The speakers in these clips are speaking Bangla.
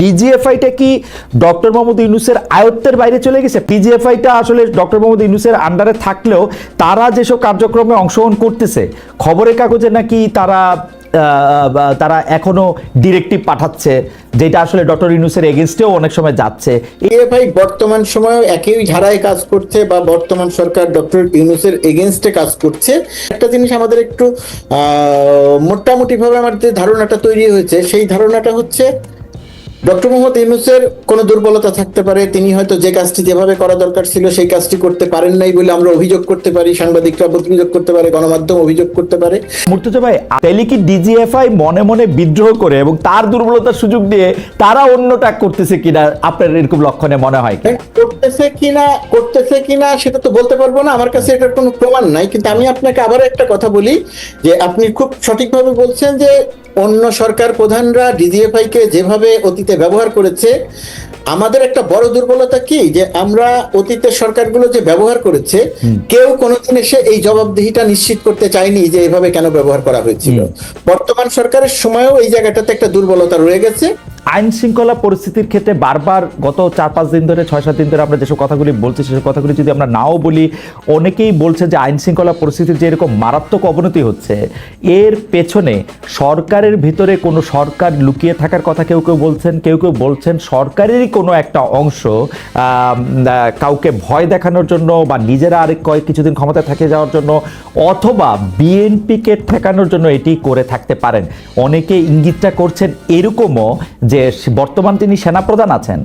ডিজিএফআইটা কি ডক্টর মোহাম্মদ ইউনুসের আয়ত্তের বাইরে চলে গেছে? ডিজিএফআইটা আসলে ডক্টর মোহাম্মদ ইউনুসের আন্ডারে থাকলেও তারা যেসব কার্যক্রমে অংশগ্রহণ করতেছে, খবরের কাগজে নাকি তারা তারা এখনও ডিরেক্টিভ পাঠাচ্ছে, যেটা আসলে ডক্টর ইউনুসের এগেনস্টেও অনেক সময় যাচ্ছে। এএফআই বর্তমান সময়ে একই ধারায় কাজ করছে বা বর্তমান সরকার ডক্টর ইউনুসের এগেনস্টে কাজ করছে। একটা জিনিস আমাদের একটু মোটামুটি ভাবে আমার যে ধারণাটা তৈরি হয়েছে, সেই ধারণাটা হচ্ছে ডক্টর মোহাম্মদ ইউনুসের কোনো দুর্বলতা থাকতে পারে তিনি হয়তো যে কাজটি যেভাবে করা দরকার ছিল সেই কাজটি করতে পারেন নাই বলে আমরা অভিযোগ করতে পারি সাংবাদিকরা অভিযোগ করতে পারে গণমাধ্যম অভিযোগ করতে পারে মুর্তজা ভাই তাহলে কি ডিজিএফআই মনে মনে বিদ্রোহ করে এবং তার দুর্বলতার সুযোগ দিয়ে তারা অন্যটা করতেছে কিনা আপনার এরকম লক্ষণে মনে হয়? করতেছে কিনা করতেছে কিনা সেটা তো বলতে পারব না আমার কাছে এটার কোনো প্রমাণ নাই কিন্তু আমি আপনাকে আবার একটা কথা বলি যে আপনি খুব সঠিকভাবে বলছেন যে অন্য সরকার প্রধানরা ডিজিএফআই কে যেভাবে অতীতে ব্যবহার করেছে আমাদের একটা বড় দুর্বলতা কি? যে আমরা অতীতের সরকারগুলো যে ব্যবহার করেছে কেউ কোনোদিন এসে এই জবাবদিহিটা নিশ্চিত করতে চায়নি যে এভাবে কেন ব্যবহার করা হয়েছিল। বর্তমান সরকারের সময়ও এই জায়গাটাতে একটা দুর্বলতা রয়ে গেছে। আইন শৃঙ্খলা পরিস্থিতির ক্ষেত্রে বারবার গত চার পাঁচ দিন ধরে ছয় সাত দিন ধরে আমরা যেসব কথাগুলি বলছি, সেসব কথাগুলি যদি আমরা নাও বলি, অনেকেই বলছে যে আইন শৃঙ্খলা পরিস্থিতির যে এরকম মারাত্মক অবনতি হচ্ছে, এর পেছনে সরকারের ভিতরে কোনো সরকার লুকিয়ে থাকার কথা কেউ কেউ বলছেন, কেউ কেউ বলছেন সরকারেরই কোনো একটা অংশ কাউকে ভয় দেখানোর জন্য বা নিজেরা আরেক কয়েক কিছুদিন ক্ষমতায় থেকে যাওয়ার জন্য অথবা বিএনপিকে ঠেকানোর জন্য এটি করে থাকতে পারেন। অনেকে ইঙ্গিতটা করছেন এরকমও যে বর্তমান তিনি সেনাপ্রধান আছেন,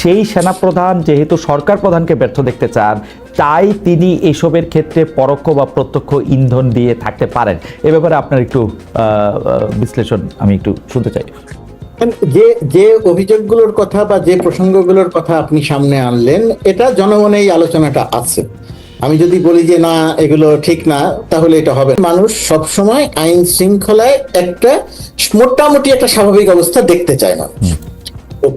সেই সেনাপ্রধান যেহেতু সরকার প্রধানকে ব্যর্থ দেখতে চান, তাই তিনি এসবের ক্ষেত্রে পরোক্ষ বা প্রত্যক্ষ ইন্ধন দিয়ে থাকতে পারেন। এ ব্যাপারে আপনার একটু বিশ্লেষণ আমি একটু শুনতে চাই। যে যে অভিযোগগুলোর কথা বা যে প্রসঙ্গগুলোর কথা আপনি সামনে আনলেন, এটা জনমনে এই আলোচনাটা আছে। আমি যদি বলি যে না, এগুলো ঠিক না, তাহলে এটা হবে। মানুষ সবসময় আইন শৃঙ্খলায় একটা মোটামুটি একটা স্বাভাবিক অবস্থা দেখতে চায় না।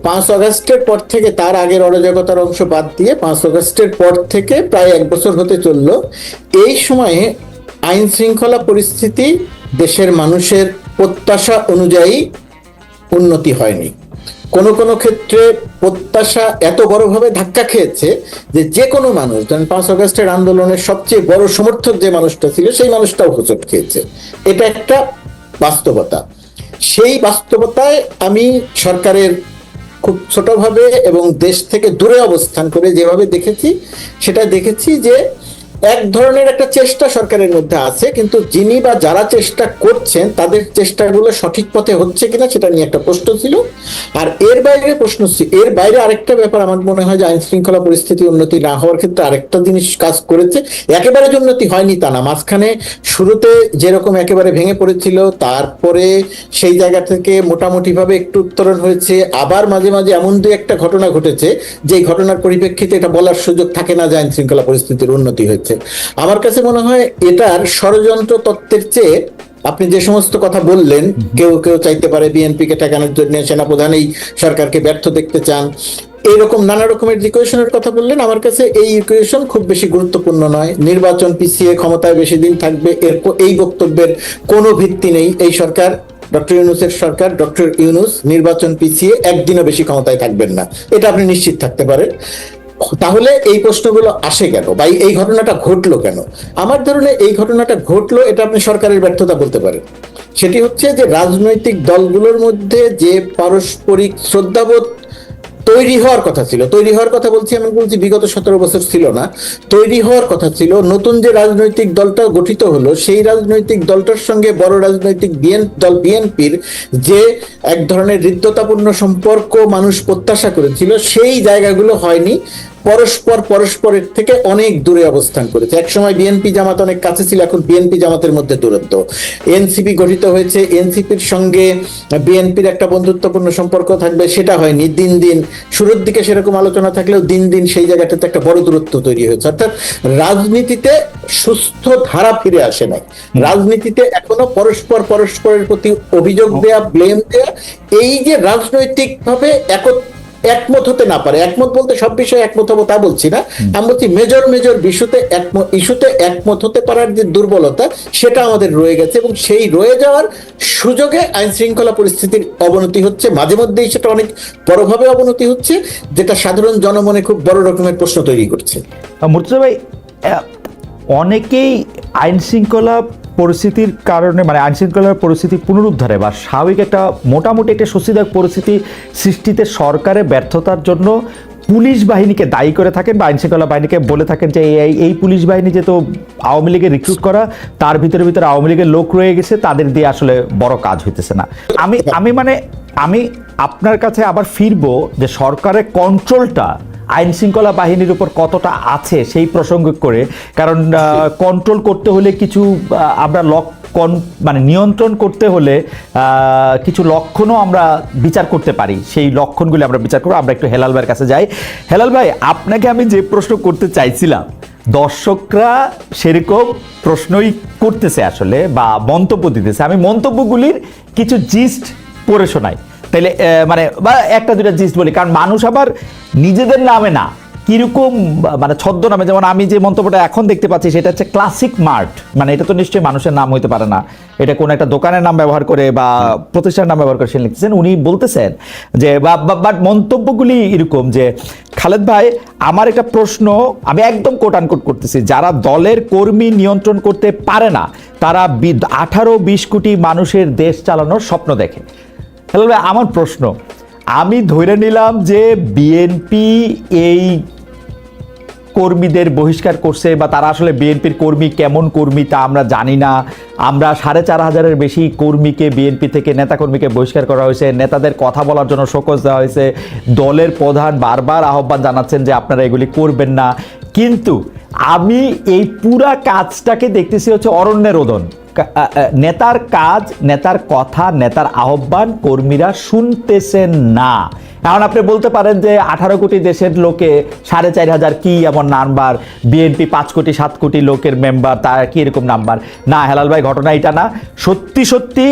পাঁচ আগস্টের পর থেকে তার আগের অরাজকতার অংশ বাদ দিয়ে পাঁচ আগস্টের পর থেকে প্রায় এক বছর হতে চলল। এই সময়ে আইন শৃঙ্খলা পরিস্থিতি দেশের মানুষের প্রত্যাশা অনুযায়ী উন্নতি হয়নি। কোন কোন ক্ষেত্রে প্রত্যাশা এত বড়ভাবে ধাক্কা খেয়েছে যে যে কোনো মানুষ, ধরেন পাঁচ আগস্টের আন্দোলনের সবচেয়ে বড় সমর্থক যে মানুষটা ছিল, সেই মানুষটাও হোঁচট খেয়েছে। এটা একটা বাস্তবতা। সেই বাস্তবতায় আমি সরকারের খুব ছোটভাবে এবং দেশ থেকে দূরে অবস্থান করে যেভাবে দেখেছি সেটা দেখেছি যে এক ধরনের একটা চেষ্টা সরকারের মধ্যে আছে, কিন্তু যিনি বা যারা চেষ্টা করছেন, তাদের চেষ্টাগুলো সঠিক পথে হচ্ছে কিনা সেটা নিয়ে একটা প্রশ্ন ছিল। আর এর বাইরে প্রশ্ন এর বাইরে আরেকটা ব্যাপার আমার মনে হয় যে আইন শৃঙ্খলা পরিস্থিতি উন্নতি না হওয়ার ক্ষেত্রে আরেকটা জিনিস কাজ করেছে। একেবারে যে উন্নতি হয়নি তা না, মাঝখানে শুরুতে যেরকম একেবারে ভেঙে পড়েছিল, তারপরে সেই জায়গা থেকে মোটামুটি ভাবে একটু উত্তরণ হয়েছে। আবার মাঝে মাঝে এমন দু একটা ঘটনা ঘটেছে যে ঘটনার পরিপ্রেক্ষিতে এটা বলার সুযোগ থাকে না যে আইন শৃঙ্খলা পরিস্থিতির উন্নতি হয়েছে। আমার কাছে মনে হয় এটার ষড়যন্ত্র তত্ত্বের চেয়ে আপনি যে সমস্ত কথা বললেন কেউ কেউ চাইতে পারে বিএনপি কে ঠেকানোর জন্য সেনাপ্রধান এই সরকারকে ব্যর্থ দেখতে চান। এইরকম নানা রকমের ইকুয়েশনের কথা বললেন আমার কাছে এই ইকুয়েশন খুব বেশি গুরুত্বপূর্ণ নয়। নির্বাচন পিছিয়ে ক্ষমতায় বেশি দিন থাকবে এর এই বক্তব্যের কোনো ভিত্তি নেই। এই সরকার ডক্টর ইউনুসের সরকার ডক্টর ইউনুস নির্বাচন পিছিয়ে একদিনও বেশি ক্ষমতায় থাকবেন না। এটা আপনি নিশ্চিত থাকতে পারেন। তাহলে এই প্রশ্নগুলো আসে কেন? বা এই- ঘটনাটা ঘটলো কেন? আমার ধারণা এই ঘটনাটা ঘটলো, এটা আপনি সরকারের ব্যর্থতা বলতে পারেন। সেটি হচ্ছে যে রাজনৈতিক দলগুলোর মধ্যে যে পারস্পরিক শ্রদ্ধাবোধ তৈরি হওয়ার কথা ছিল, তৈরি হওয়ার কথা বলছি আমি বলছি বিগত সতেরো বছর ছিল না, তৈরি হওয়ার কথা ছিল, নতুন যে রাজনৈতিক দলটা গঠিত হলো, সেই রাজনৈতিক দলটার সঙ্গে বড় রাজনৈতিক বিএন দল বিএনপির যে এক ধরনের হৃদ্যতাপূর্ণ সম্পর্ক মানুষ প্রত্যাশা করেছিল, সেই জায়গাগুলো হয়নি। পরস্পর পরস্পরের থেকে অনেক দূরে অবস্থান করেছে। একসময় বিএনপি জামাত অনেক কাছে ছিল এখন বিএনপি জামাতের মধ্যে দূরত্ব। এনসিপি গঠিত হয়েছে এনসিপির সঙ্গে বিএনপির একটা বন্ধুত্বপূর্ণ সম্পর্ক থাকবে সেটা হয়নি। দিন দিন শুরুর দিকে সেরকম আলোচনা থাকলেও দিন দিন সেই জায়গাটাতে একটা বড় দূরত্ব তৈরি হয়েছে। অর্থাৎ রাজনীতিতে সুস্থ ধারা ফিরে আসে নাই। রাজনীতিতে এখনও পরস্পর পরস্পরের প্রতি অভিযোগ দেয়া ব্লেম দেয়া এই যে রাজনৈতিক ভাবে একত্র একমত হতে না পারে। একমত বলতে সব বিষয়ে একমত হব তা বলছি না। আমি বলছি মেজর মেজর বিষয়তে একমত ইস্যুতে একমত হতে পারার যে দুর্বলতা সেটা আমাদের রয়ে গেছে এবং সেই রয়ে যাওয়ার সুযোগে আইন শৃঙ্খলা পরিস্থিতির অবনতি হচ্ছে। মাঝে মধ্যেই সেটা অনেক বড়ভাবে অবনতি হচ্ছে যেটা সাধারণ জনমনে খুব বড় রকমের প্রশ্ন তৈরি করছে। মুর্তজা ভাই অনেকেই আইন শৃঙ্খলা পরিস্থিতির কারণে মানে আইন শৃঙ্খলার পরিস্থিতি পুনরুদ্ধারে বা স্বাভাবিক একটা মোটামুটি একটা স্বস্তিদায়ক পরিস্থিতি সৃষ্টিতে সরকারের ব্যর্থতার জন্য পুলিশ বাহিনীকে দায়ী করে থাকেন বা আইন শৃঙ্খলা বাহিনীকে বলে থাকেন যে, এই এই পুলিশ বাহিনী যে তো আওয়ামী লীগের রিক্রুট করা, তার ভিতরে ভিতরে আওয়ামী লীগের লোক রয়ে গেছে, তাদের দিয়ে আসলে বড় কাজ হইতেছে না। আমি আমি মানে আমি আপনার কাছে আবার ফিরবো যে সরকারের কন্ট্রোলটা আইন শৃঙ্খলা বাহিনীর উপর কতটা আছে সেই প্রসঙ্গ করে, কারণ কন্ট্রোল করতে হলে কিছু আমরা লক্ষণ মানে নিয়ন্ত্রণ করতে হলে কিছু লক্ষণও আমরা বিচার করতে পারি। সেই লক্ষণগুলি আমরা বিচার করব। আমরা একটু হেলাল ভাইয়ের কাছে যাই। হেলাল ভাই, আপনাকে আমি যে প্রশ্ন করতে চাইছিলাম, দর্শকরা সেরকম প্রশ্নই করতেছে আসলে বা মন্তব্য দিতেছে। আমি মন্তব্যগুলির কিছু জিস্ট পড়ে শোনাই। আহ, মানে বা একটা দুটা জিনিস বলি। কারণ মানুষ আবার নিজেদের নামে না কীরকম মানে ছদ্ম নামে যেমন আমি যে মন্তব্যটা এখন দেখতে পাচ্ছি সেটা হচ্ছে ক্লাসিক মার্ট। মানে এটা তো নিশ্চয়ই মানুষের নাম হইতে পারে না। এটা কোনো একটা দোকানের নাম ব্যবহার করে বা প্রতিষ্ঠানের নাম ব্যবহার করে সে লিখতেছেন। উনি বলতেছেন যে বাট মন্তব্যগুলি এরকম যে খালেদ ভাই আমার একটা প্রশ্ন আমি একদম কোট আনকোট করতেছি যারা দলের কর্মী নিয়ন্ত্রণ করতে পারে না তারা আঠারো বিশ কোটি মানুষের দেশ চালানোর স্বপ্ন দেখে। হ্যালো ভাই, আমার প্রশ্ন। আমি ধরে নিলাম যে বিএনপি এই কর্মীদের বহিষ্কার করছে বা তারা আসলে বিএনপির কর্মী, কেমন কর্মী তা আমরা জানি না। আমরা সাড়ে চার হাজারের বেশি কর্মীকে বিএনপি থেকে নেতাকর্মীকে বহিষ্কার করা হয়েছে। নেতাদের কথা বলার জন্য শোকজ দেওয়া হয়েছে। দলের প্রধান বারবার আহ্বান জানাচ্ছেন যে আপনারা এগুলি করবেন না। কিন্তু আমি এই পুরা কাজটাকে দেখতেছি হচ্ছে অরণ্যের রোদন নেতার কাজ, নেতার কথা, নেতার আহ্বান কর্মীরা শুনতেছেন না। এখন আপনি বলতে পারেন যে আঠারো কোটি দেশের লোকে সাড়ে চার হাজার কি এমন নাম্বার, বিএনপি পাঁচ কোটি, সাত কোটি লোকের মেম্বার তার কি এরকম নাম্বার? না, হেলাল ভাই, ঘটনা এটা না। সত্যি সত্যি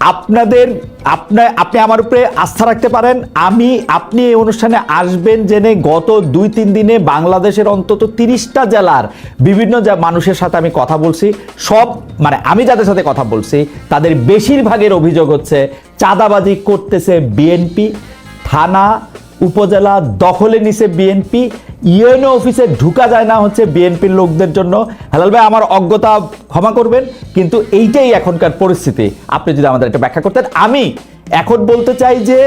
আপনাদের, আপনার, আপনি আমার উপরে আস্থা রাখতে পারেন। আমি, আপনি এই অনুষ্ঠানে আসবেন জেনে গত দুই, তিন দিনে বাংলাদেশের অন্তত তিরিশটা জেলার বিভিন্ন মানুষের সাথে আমি কথা বলছি। সব মানে আমি যাদের সাথে কথা বলছি, তাদের বেশিরভাগের অভিযোগ হচ্ছে, চাঁদাবাজি করতেছে বিএনপি। থানা, উপজেলা দখলে নিছে বিএনপি। ইউএনও অফিসে ঢুকা যায় না হচ্ছে বিএনপির লোকদের জন্য। হেলাল ভাই, আমার অজ্ঞতা ক্ষমা করবেন, কিন্তু এইটাই এখনকার পরিস্থিতি। আপনি যদি আমাদের একটা ব্যাখ্যা করতেন। আমি এখন বলতে চাই যে,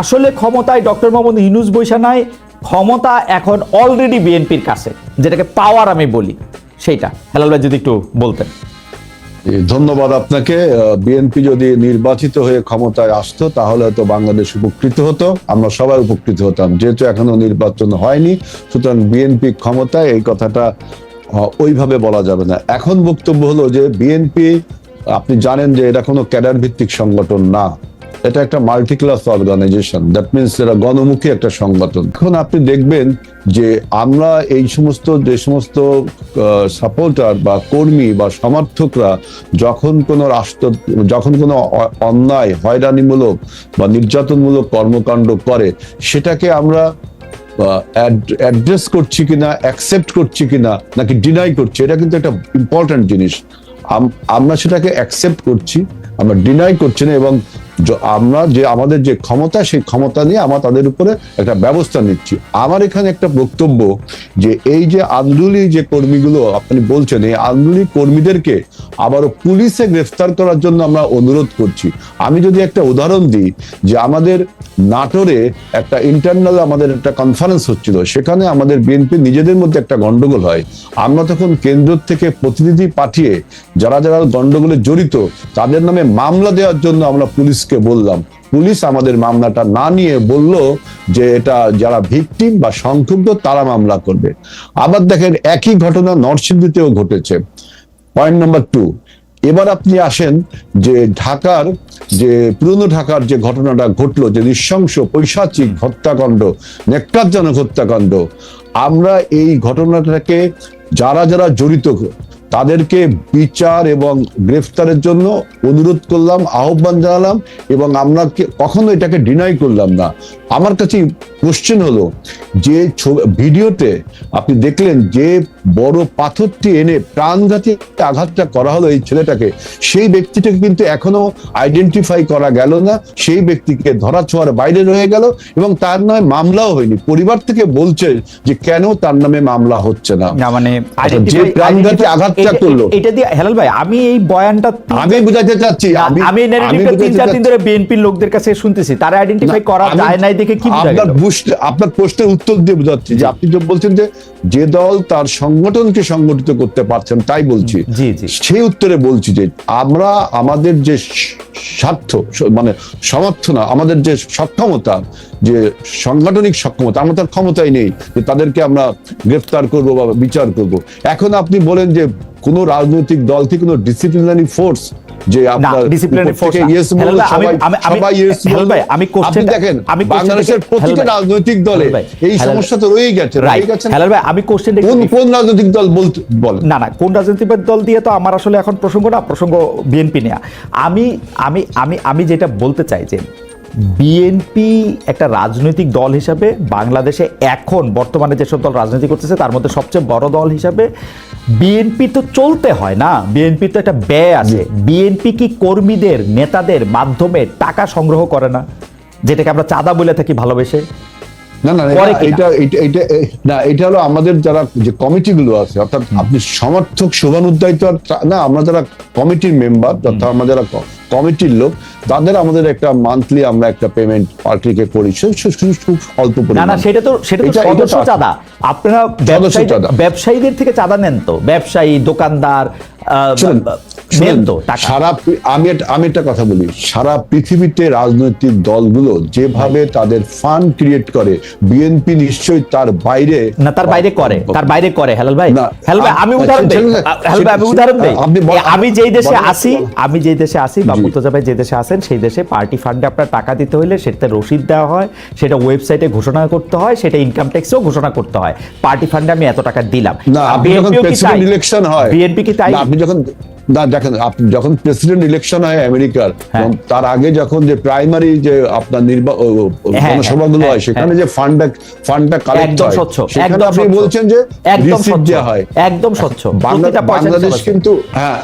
আসলে ক্ষমতায় ডক্টর মোহাম্মদ ইউনুস বৈশা নাই, ক্ষমতা এখন অলরেডি বিএনপির কাছে, যেটাকে পাওয়ার আমি বলি, সেইটা। হেলাল ভাই, যদি একটু বলতেন। ধন্যবাদ আপনাকে। বিএনপি যদি নির্বাচিত হয়ে ক্ষমতায় আসতো, তাহলে হয়তো বাংলাদেশ উপকৃত হতো। আমরা সবাই উপকৃত হতাম। যেহেতু এখনও নির্বাচন হয়নি, সুতরাং বিএনপি ক্ষমতায় এই কথাটা ওইভাবে বলা যাবে না। এখন বক্তব্য হলো যে, বিএনপি, আপনি জানেন যে এটা কোনো ক্যাডার ভিত্তিক সংগঠন না। এটা একটা multi class organisation that means এটা গণমুখী একটা সংগঠন। এখন আপনি দেখবেন যে আমরা এই সমস্ত, যে সমস্ত সাপোর্টার বা কর্মী বা সমর্থকরা যখন কোনো রাষ্ট্র, যখন কোনো অন্যায়, হয়রানিমূলক বা নির্যাতনমূলক কর্মকাণ্ড করে, সেটাকে আমরা অ্যাড্রেস করছি কিনা অ্যাকসেপ্ট করছি কিনা, নাকি ডিনাই করছি, এটা কিন্তু একটা ইম্পর্ট্যান্ট জিনিস। আম- আমরা সেটাকে অ্যাকসেপ্ট করছি, আমরা ডিনাই করছি না এবং আমরা যে আমাদের যে ক্ষমতা, সেই ক্ষমতা নিয়ে আমরা তাদের উপরে একটা ব্যবস্থা নিচ্ছি। আমার এখানে একটা বক্তব্য যে এই যে আন্দোলনী যে কর্মীগুলো আপনি বলছেন, এই আন্দোলনী কর্মীদেরকে আবারও পুলিশে গ্রেফতার করার জন্য আমরা অনুরোধ করছি। আমি যদি একটা উদাহরণ দিই যে আমাদের নাটোরে একটা ইন্টারনাল আমাদের একটা কনফারেন্স হচ্ছিল, সেখানে আমাদের বিএনপি নিজেদের মধ্যে একটা গন্ডগোল হয়। আমরা তখন কেন্দ্র থেকে প্রতিনিধি পাঠিয়ে যারা যারা গন্ডগোলে জড়িত, তাদের নামে মামলা দেওয়ার জন্য আমরা পুলিশকে বললাম, পুলিশ আমাদের মামলাটা না নিয়ে বলল যে এটা যারা ভিকটিম বা সংক্ষুব্ধ তারা মামলা করবে। আবার দেখেন একই ঘটনা নরসিংদীতেও ঘটেছে। পয়েন্ট নাম্বার টু এবার আপনি আসেন যে ঢাকার, যে পুরনো ঢাকার যে ঘটনাটা ঘটলো, যে নৃশংস, পৈশাচিক হত্যাকাণ্ড নেকটারজনক হত্যাকাণ্ড, আমরা এই ঘটনাটাকে যারা যারা জড়িত তাদেরকে বিচার এবং গ্রেফতারের জন্য অনুরোধ করলাম আহ্বান জানালাম এবং আমরা কখনো এটাকে ডিনাই করলাম না। আমার কাছে কোশ্চেন হলো যে ভিডিওতে আপনি দেখলেন যে বড় পাথরটি এনে প্রাণঘাতী আঘাতটা করা হলো এই ছেলেটাকে সেই ব্যক্তিটাকে কিন্তু এখনও আইডেন্টিফাই করা গেল না সেই ব্যক্তিকে ধরা ছোঁয়ার বাইরে রয়ে গেল এবং তার নামে মামলাও হয়নি। পরিবার থেকে বলছে যে কেন তার নামে মামলা হচ্ছে না। মানে আচ্ছা, যে প্রাণঘাতী identify- করল। এটা দিয়ে হেলাল ভাই আমি এই বয়ানটা আমি বুঝাতে চাচ্ছি আমি আমি তিন চার দিন ধরে বিএনপির লোকদের কাছে শুনতেছি। তারা আইডেন্টিফাই করা যায় নাই দেখে কি আপনার আপনার প্রশ্নের উত্তর দিয়ে বোঝাচ্ছি যে আপনি যে বলছেন যে যে দল তার সংগঠনকে সংগঠিত করতে পারছেন তাই বলছি। সেই উত্তরে বলছি যে আমরা আমাদের যে স্বার্থ মানে সমর্থ না আমাদের যে সক্ষমতা যে সাংগঠনিক সক্ষমতা আমরা তার ক্ষমতাই নেই যে তাদেরকে আমরা গ্রেফতার করব বা বিচার করব। এখন আপনি বলেন যে কোন রাজনৈতিক দল কি কোনো ডিসিপ্লিনারি ফোর্স যে আপনার ডিসিপ্লিনারি ফোর্স থেকে সবাই। ভাই আমি কোশ্চেন দেখেন আমি বাংলাদেশের প্রতিটা রাজনৈতিক দলে এই সমস্যা তো রয়েই গেছে রয়ে রাইট গেছে? হেলাল ভাই আমি কোশ্চেনটা কোন কোন রাজনৈতিক দল বলতে বলেন। না না কোন রাজনৈতিক দল দিয়ে তো আমার আসলে এখন প্রসঙ্গ না প্রসঙ্গ বিএনপি নেয়া। আমি আমি আমি আমি যেটা বলতে চাই যে বিএনপি একটা রাজনৈতিক দল হিসাবে বাংলাদেশে এখন বর্তমানে যেসব দল রাজনীতি করতেছে তার মধ্যে সবচেয়ে বড় দল হিসাবে বিএনপি তো চলতে হয় না? বিএনপি তো একটা ব্যয় আছে। বিএনপি কি কর্মীদের নেতাদের মাধ্যমে টাকা সংগ্রহ করে না? যেটাকে আমরা চাঁদা বলে থাকি ভালোবেসে? না না এটা- এটা না এটা হলো আমাদের যারা যে কমিটি গুলো আছে অর্থাৎ আপনি সমর্থক শুভানুদ্দায়ী তো আর না আমরা যারা কমিটির মেম্বার অর্থাৎ আমরা যারা কমিটির লোক তাদের আমাদের একটা মান্থলি আমরা একটা পেমেন্ট পার্টিকে করি। খুব অল্প না না সেটা তো সেটা তো সদস্য চাঁদা। আপনারা ব্যবসায়ীদের থেকে চাঁদা নেন তো। ব্যবসায়ী দোকানদার সারা আমি আমি একটা কথা বলি। সারা পৃথিবীতে রাজনৈতিক দলগুলো যেভাবে তাদের ফান্ড ক্রিয়েট করে বিএনপি নিশ্চয়ই তার বাইরে না তার বাইরে করে। তার বাইরে করে হেলাল ভাই। হেলাল ভাই আমি উদাহরণ দেই। হেলাল ভাই আমি উদাহরণ দেই। আমি যেই দেশে আসি আমি যেই দেশে আসি বা মুর্তজা ভাই যে দেশে আসেন সেই দেশে পার্টি ফান্ডে আপনার টাকা দিতে হলে সেটাতে রসিদ দেওয়া হয় সেটা ওয়েবসাইটে ঘোষণা করতে হয় সেটা ইনকাম ট্যাক্সেও ঘোষণা করতে হয়। পার্টি ফান্ডে আমি এত টাকা দিলাম। না আপনি যখন প্রেসিডেন্ট ইলেকশন হয় বিএনপি কি তাই আপনি যখন দেখেন যখন প্রেসিডেন্ট ইলেকশন হয় আমেরিকার হ্যাঁ। তার আগে যখন যে প্রাইমারি যে আপনার নির্বাচন হ্যাঁ, জনসভাগুলো হ্যাঁ, হয় সেখানে হ্যাঁ। যে ফান্ডটা ফান্ডটা কালেক্ট হয় সেখানে আপনি বলছেন যে একদম রিসিপ্ট স্বচ্ছ দেওয়া হয়। একদম স্বচ্ছ। প্রতিটা পয়সা বাংলাদেশ কিন্তু হ্যাঁ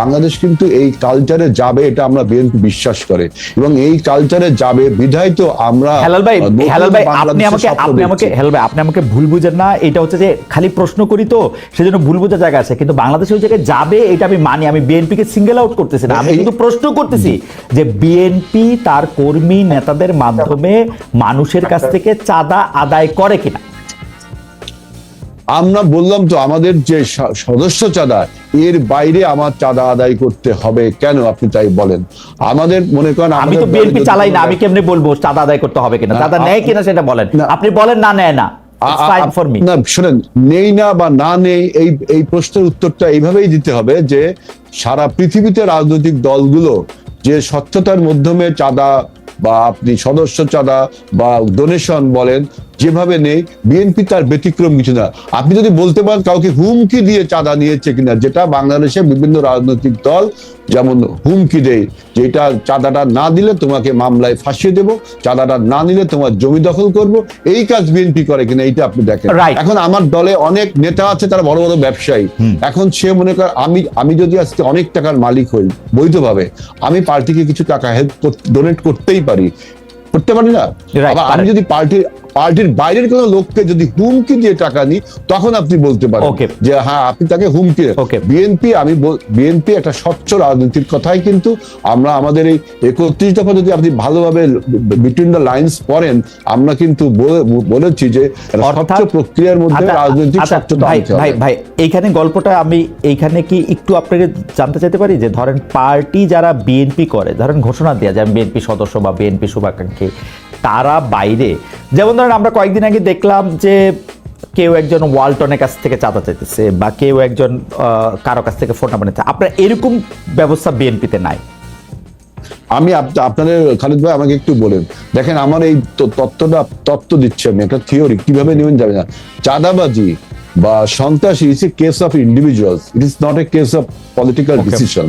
বাংলাদেশ কিন্তু এই কালচারে যাবে এটা আমরা বিএনপি বিশ্বাস করে। এবং এই কালচারে যাবে বিধায় তো আমরা হেলাল ভাই হেলাল ভাই আপনি আমাকে আপনি আমাকে হেলাল ভাই আপনি আমাকে ভুল বুঝেন না এটা হচ্ছে যে খালি প্রশ্ন করি তো সেজন্য ভুল বোঝার জায়গা আছে। কিন্তু বাংলাদেশ ওই জায়গায় যাবে এটা আমি মানি আমি বিএনপি কে সিঙ্গেল আউট করতেছি না আমি কিন্তু প্রশ্ন করতেছি যে বিএনপি তার কর্মী নেতাদের মাধ্যমে মানুষের কাছ থেকে চাঁদা আদায় করে কিনা? আমরা বললাম তো আমাদের যে সদস্য চাঁদা এর বাইরে আমার চাঁদা আদায় করতে হবে কেন? আপনি তাই বলেন। আমাদের মনে করেন আমি তো বিএনপি চালাই না আমি কেমনে বলব চাঁদা আদায় করতে হবে কিনা? চাঁদা নেয় কিনা সেটা বলেন। আপনি বলেন না নেয় না। না শুনেন নেই না বা না নেই এই এই প্রশ্নের উত্তরটা এইভাবেই দিতে হবে যে সারা পৃথিবীতে রাজনৈতিক দলগুলো যে স্বচ্ছতার মাধ্যমে চাঁদা বা আপনি সদস্য চাঁদা বা ডোনেশন বলেন যেভাবে নেই বিএনপি তার ব্যতিক্রম কিছু না। আপনি যদি বলতে পারেন কাউকে হুমকি দিয়ে চাঁদা নিয়েছে কিনা যেটা বাংলাদেশে বিভিন্ন রাজনৈতিক দল যেমন হুমকি দেয় যে এটা চাঁদাটা না দিলে তোমাকে মামলায় ফাঁসিয়ে দেবো চাঁদাটা না নিলে তোমার জমি দখল করব এই কাজ বিএনপি করে কিনা এইটা আপনি দেখেন. এখন আমার দলে অনেক নেতা আছে তারা বড় বড় ব্যবসায়ী। এখন সে মনে করে আমি আমি যদি আজকে অনেক টাকার মালিক হই বৈধভাবে আমি পার্টিকে কিছু টাকা হেল্প ডোনেট করতেই পারি। করতে পারি না? আমি যদি পার্টির পার্টির বাইরের কোনো লোককে যদি হুমকি দিয়ে টাকা নিই তখন আপনি বলতে পারেন যে হ্যাঁ আপনি তাকে হুমকি. বিএনপি আমি বিএনপি একটা স্বচ্ছ রাজনীতির কথাই কিন্তু আমরা আমাদের এই একত্রিশ দফা যদি আপনি ভালোভাবে বিটুইন দ্য লাইন্স পড়েন আমরা কিন্তু বলে- বলেছি যে স্বচ্ছ প্রক্রিয়ার মধ্যে আচ্ছা, রাজনৈতিক আচ্ছা, স্বচ্ছতা ভাই ভাই ভাই এইখানে গল্পটা আমি এইখানে কি একটু আপনাকে জানতে চাইতে পারি যে ধরেন পার্টি যারা বিএনপি করে ধরেন ঘোষণা দেওয়া যায় বিএনপি সদস্য বা বিএনপি শুভাকাঙ্ক্ষী তারা বাইরে। যেমন ধরেন আমরা কয়েকদিন আগে দেখলাম যে কেউ একজন ওয়ালটনের কাছ থেকে চাঁদা চাইতেছে বা কেউ একজন কারও কাছ থেকে ফোন নাম্বার নিচ্ছে আপনার এরকম ব্যবস্থা বিএনপিতে নাই? আমি আপনাদের খালিদ ভাই আমাকে একটু বলেন। দেখেন আমার এই তত্ত্বটা তত্ত্ব দিচ্ছি আমি একটা থিওরি কীভাবে নেবেন যাবে না। চাঁদাবাজি বা সন্ত্রাসী it's a case of individuals it is not a case of political. Decision.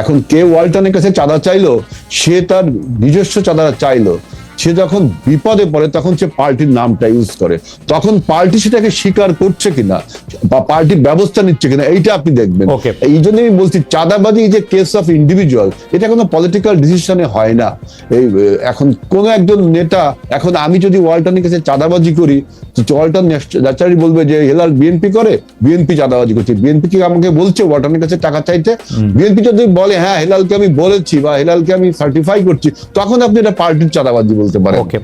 এখন কে ওয়ালটনের কাছে চাঁদা চাইলো সে তার নিজস্ব চাঁদা চাইলো। সে যখন বিপদে পড়ে তখন সে পার্টির নামটা ইউজ করে। তখন পার্টি সেটাকে স্বীকার করছে কিনা বা পার্টি ব্যবস্থা নিচ্ছে কিনা এইটা আপনি দেখবেন। এই জন্য আমি বলছি চাঁদাবাজি যে কেস অফ ইন্ডিভিজুয়াল এটা কোনো পলিটিক্যাল ডিসিশনে হয় না। এই এখন কোন একজন নেতা এখন আমি যদি ওয়ালটনের কাছে চাঁদাবাজি করি ওয়ালটন ন্যাচারালি বলবে যে হেলাল বিএনপি করে? বিএনপি চাঁদাবাজি করছে। বিএনপি কি আমাকে বলছে ওয়ালটনের কাছে টাকা চাইতে? বিএনপি যদি বলে হ্যাঁ হেলালকে আমি বলেছি বা হেলালকে আমি সার্টিফাই করছি তখন আপনি এটা পার্টির চাঁদাবাজি বলতে পারেন। ওকে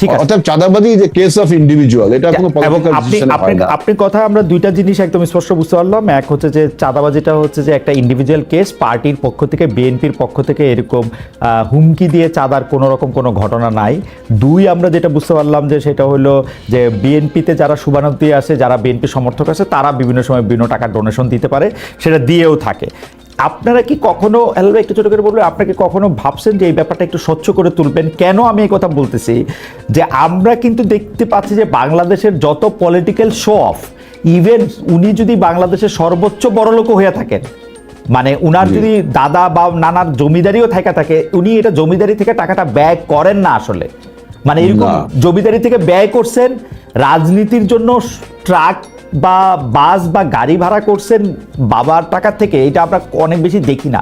ঠিক আছে। অর্থাৎ চাঁদাবাজি যে কেস অফ ইন্ডিভিজুয়াল এটা কোনো পলিটিক্যাল আপনি ডিসিশন আপনি আপনি কথা আমরা দুইটা জিনিস একদম স্পষ্ট বুঝতে পারলাম। এক হচ্ছে যে চাঁদাবাজিটা হচ্ছে যে একটা ইন্ডিভিজুয়াল কেস পার্টির পক্ষ থেকে বিএনপির পক্ষ থেকে এরকম আহ, হুমকি দিয়ে চাঁদার কোনো রকম কোনো ঘটনা নাই। দুই আমরা যেটা বুঝতে পারলাম যে সেটা হলো যে বিএনপিতে যারা শুভানুদ্দি আছে যারা বিএনপি সমর্থক আছে তারা বিভিন্ন সময় বিভিন্ন টাকা ডোনেশন দিতে পারে। সেটা দিয়েও থাকে। আপনারা কি কখনো হেলো একটু ছোট করে বলবেন আপনাকে কখনো ভাবছেন যে এই ব্যাপারটা একটু স্বচ্ছ করে তুলবেন? কেন আমি এই কথা বলতেছি? যে আমরা কিন্তু দেখতে পাচ্ছি যে বাংলাদেশের যত পলিটিক্যাল শো অফ ইভেন উনি যদি বাংলাদেশের সর্বোচ্চ বড়লোক হয়ে থাকেন মানে উনার যদি দাদা বা নানার জমিদারিও থাকা থাকে উনি এটা জমিদারি থেকে টাকাটা ব্যয় করেন না আসলে। মানে এরকম জমিদারি থেকে ব্যয় করছেন রাজনীতির জন্য ট্রাক বা বাস বা গাড়ি ভাড়া করছেন বাবার টাকা থেকে, এটা আমরা অনেক বেশি দেখি না।